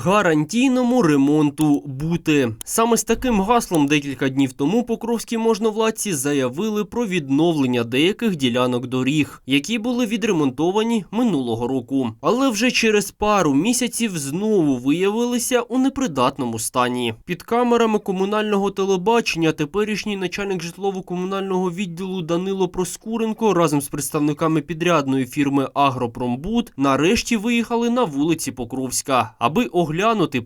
Гарантійному ремонту бути саме з таким гаслом декілька днів тому покровські можновладці заявили про відновлення деяких ділянок доріг, які були відремонтовані минулого року. Але вже через пару місяців знову виявилися у непридатному стані. Під камерами комунального телебачення теперішній начальник житлово-комунального відділу Данило Проскуренко разом з представниками підрядної фірми Агропромбуд нарешті виїхали на вулиці Покровська, аби оглянути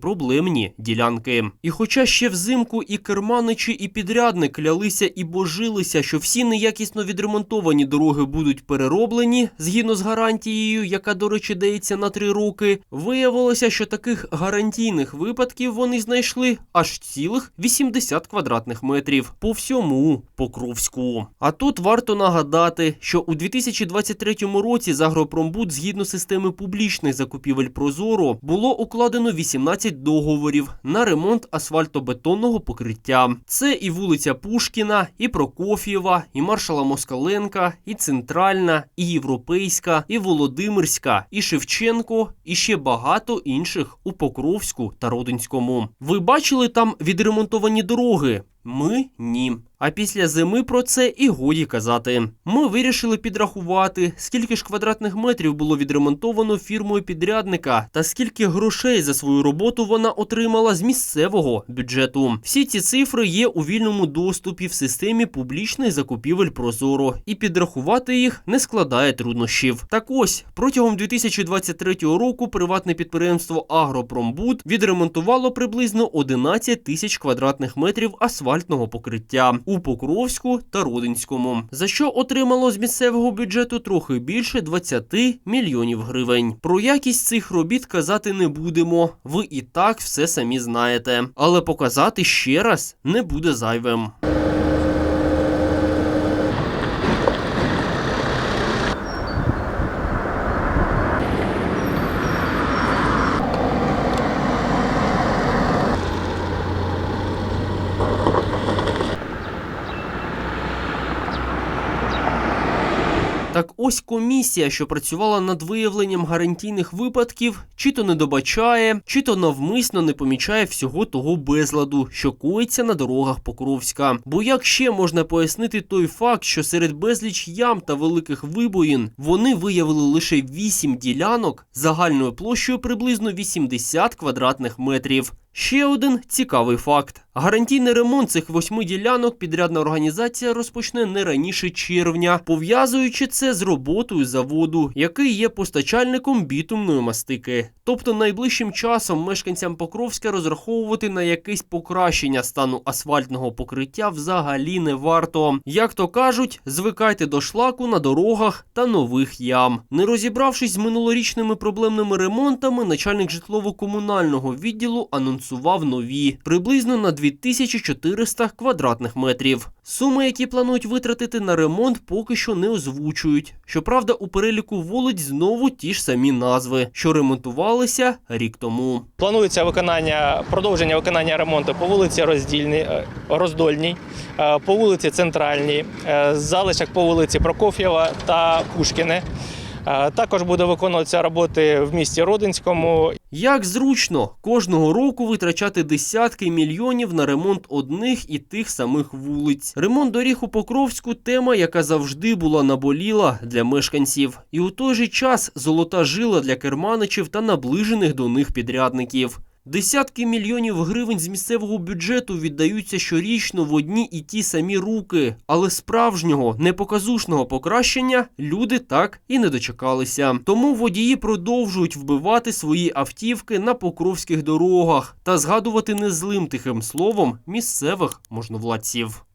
проблемні ділянки. І хоча ще взимку і керманичі, і підрядник клялися і божилися, що всі неякісно відремонтовані дороги будуть перероблені згідно з гарантією, яка, до речі, дається на три роки, виявилося, що таких гарантійних випадків вони знайшли аж цілих 80 квадратних метрів по всьому Покровську. А тут варто нагадати, що у 2023 році з Агропромбуд згідно системи публічних закупівель Прозоро було укладено 18 договорів на ремонт асфальтобетонного покриття. Це і вулиця Пушкіна, і Прокоф'єва, і маршала Москаленка, і Центральна, і Європейська, і Володимирська, і Шевченко, і ще багато інших у Покровську та Родинському. Ви бачили там відремонтовані дороги? Ми ні. А після зими про це і годі казати. Ми вирішили підрахувати, скільки ж квадратних метрів було відремонтовано фірмою підрядника, та скільки грошей за свою роботу вона отримала з місцевого бюджету. Всі ці цифри є у вільному доступі в системі публічних закупівель Прозоро, і підрахувати їх не складає труднощів. Так ось протягом 2023 року приватне підприємство Агропромбуд відремонтувало приблизно 11 тисяч квадратних метрів асфальтного покриття у Покровську та Родинському, за що отримало з місцевого бюджету трохи більше 20 мільйонів гривень. Про якість цих робіт казати не будемо. Ви і так все самі знаєте. Але показати ще раз не буде зайвим. Ось комісія, що працювала над виявленням гарантійних випадків, чи то не добачає, чи то навмисно не помічає всього того безладу, що коїться на дорогах Покровська. Бо як ще можна пояснити той факт, що серед безліч ям та великих вибоїн вони виявили лише 8 ділянок загальною площею приблизно 80 квадратних метрів. Ще один цікавий факт: гарантійний ремонт цих восьми ділянок підрядна організація розпочне не раніше червня, пов'язуючи це з роботою заводу, який є постачальником бітумної мастики. Тобто найближчим часом мешканцям Покровська розраховувати на якесь покращення стану асфальтного покриття взагалі не варто. Як то кажуть, звикайте до шлаку на дорогах та нових ям. Не розібравшись з минулорічними проблемними ремонтами, начальник житлово-комунального відділу анонсував нові приблизно на 2400 квадратних метрів. Суми, які планують витратити на ремонт, поки що не озвучують. Щоправда, у переліку вулиць знову ті ж самі назви, що ремонтувалися рік тому. Планується виконання продовження виконання ремонту по вулиці Роздільній, е, Роздольній, е, по вулиці Центральній, е, залишок по вулиці Прокоф'єва та Пушкіне. Також буде виконуватися роботи в місті Родинському. Як зручно кожного року витрачати десятки мільйонів на ремонт одних і тих самих вулиць. Ремонт доріг у Покровську тема, яка завжди була наболіла для мешканців, і у той же час золота жила для керманичів та наближених до них підрядників. Десятки мільйонів гривень з місцевого бюджету віддаються щорічно в одні і ті самі руки, але справжнього непоказушного покращення люди так і не дочекалися. Тому водії продовжують вбивати свої автівки на покровських дорогах та згадувати незлим тихим словом місцевих можновладців.